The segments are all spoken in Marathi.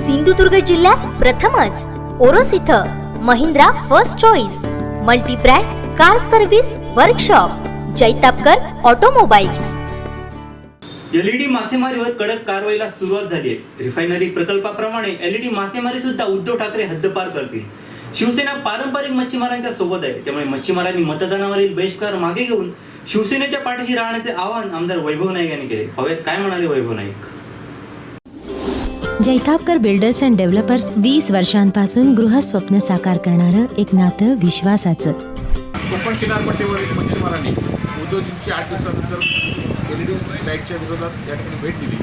सिंधुदुर्ग जिल्ह्यात प्रथमच ओरोस इथं Mahindra first choice multibrand car service workshop Jaitapkar automobiles. LED मासेमारीवर कडक कारवाईला सुरुवात झाली आहे. रिफायनरी प्रकल्पाप्रमाणे एलईडी मासेमारी सुद्धा उद्धव ठाकरे हद्दपार करतील. शिवसेना पारंपरिक मच्छीमारांच्या सोबत आहे. त्यामुळे मच्छीमारांनी मतदानावरील बहिष्कार मागे घेऊन शिवसेनेच्या पाठीशी राहण्याचे आवाहन आमदार वैभव नाईक यांनी केले. हवेत काय म्हणाले Vaibhav Naik? Jaitapkar builders and developers वीस वर्षांपासून गृहस्वप्न साकार करणारं एक नातं विश्वासाचं. कोकण किनारपट्टीवरील मच्छीमारांनी उद्योजींची आठ दिवसानंतर एलईडी ई लाईटच्या विरोधात या ठिकाणी भेट दिली.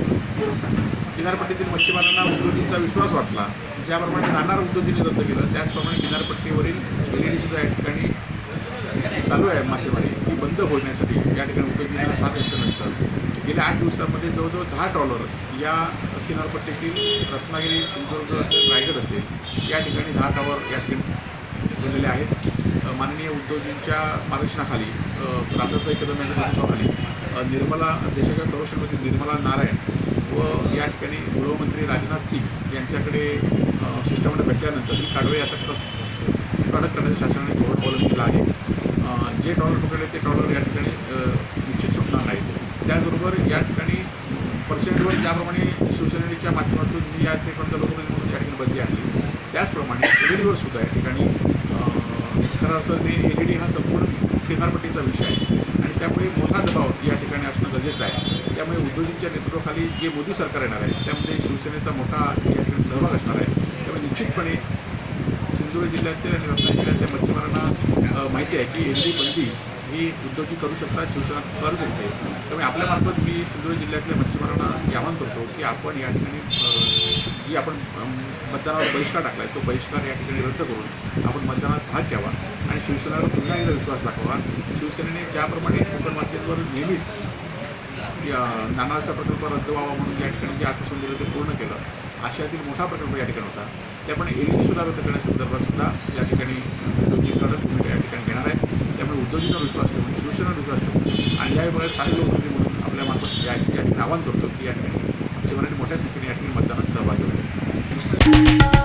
किनारपट्टीतील मच्छीमारांना उद्योजींचा विश्वास वाटला. ज्याप्रमाणे नाणार उद्योजींनी रद्द केलं त्याचप्रमाणे किनारपट्टीवरील एलईडी सुद्धा या ठिकाणी चालू आहे मासेमारी. बंद होण्यासाठी या ठिकाणी उद्योजींना साथ याच्यानंतर गेल्या आठ दिवसांमध्ये जवळजवळ दहा ट्रॉलर या किनारपट्टीतील रत्नागिरी सिंधुदुर्ग असेल रायगड असेल या ठिकाणी दहा टॉवर या ठिकाणी बनलेले आहेत. माननीय उद्योजींच्या मार्गदर्शनाखाली अ, रामदासभाई कदम यांच्या नेतृत्वाखाली निर्मला देशाच्या संरक्षण मंत्री निर्मला नारायण व या ठिकाणी गृहमंत्री राजनाथ सिंग यांच्याकडे शिष्टमंडळ भेटल्यानंतर ही कारवाई आता कडक करण्याचं शासनाने धोरण अवलंबिलं आहे. जे डॉलर पकडले ते डॉलर या ठिकाणी निश्चित सुटणार नाहीत त्याचबरोबर या ठिकाणी पर्सेंटवर ज्याप्रमाणे शिवसेनेच्या माध्यमातून मी या ठिकाणच्या लोकप्रतिनिधी म्हणून या ठिकाणी बदली आणली. त्याचप्रमाणे एल ई डीवर सुद्धा या ठिकाणी खरं खऱ्या अर्थाने एल ई डी हा संपूर्ण किनारपट्टीचा विषय आहे. आणि त्यामुळे मोठा दबाव या ठिकाणी असणं गरजेचं आहे. त्यामुळे उद्योजींच्या नेतृत्वाखाली जे मोदी सरकार येणार आहे त्यामध्ये शिवसेनेचा मोठा या ठिकाणी सहभाग असणार आहे. त्यामुळे निश्चितपणे सिंधुदुर्ग जिल्ह्यातील आणि रत्नागिरी जिल्ह्यातल्या मच्छीमारांना अ, आहे की एल बंदी ही उद्धवजी करू शकतात शिवसेना करू शकते. त्यामुळे आपल्यामार्फत मी सिंधुदुर्ग जिल्ह्यातल्या मच्छीमारांना हे आवाहन करतो की आपण या ठिकाणी जी आपण मतदानावर बहिष्कार टाकला आहे तो बहिष्कार या ठिकाणी रद्द करून आपण मतदानात भाग घ्यावा आणि शिवसेनेवर पुन्हा एकदा विश्वास दाखवा. शिवसेनेने ज्याप्रमाणे कोकणवासियांवर नेहमीच या नानाचा प्रकल्प रद्द व्हावा म्हणून या ठिकाणी जे आश्वासन दिलं ते पूर्ण केलं आशियातील मोठा प्रकल्प या ठिकाणी होता. त्यामुळे एल सुद्धा रद्द करण्यासंदर्भात सुद्धा या ठिकाणी कडक भूमिका या ठिकाणी घेणार आहे त्यामुळे उद्योजींवर विश्वास ठेवून शिवसेनेवर विश्वास ठेवून आणि या विभागात स्थानिक लोकप्रतिनिधी म्हणून आपल्या मार्फत या ठिकाणी आवाहन करतो की या ठिकाणी मच्छीमारांनी मोठ्या संख्येने या ठिकाणी मतदानात सहभागी व्हावे.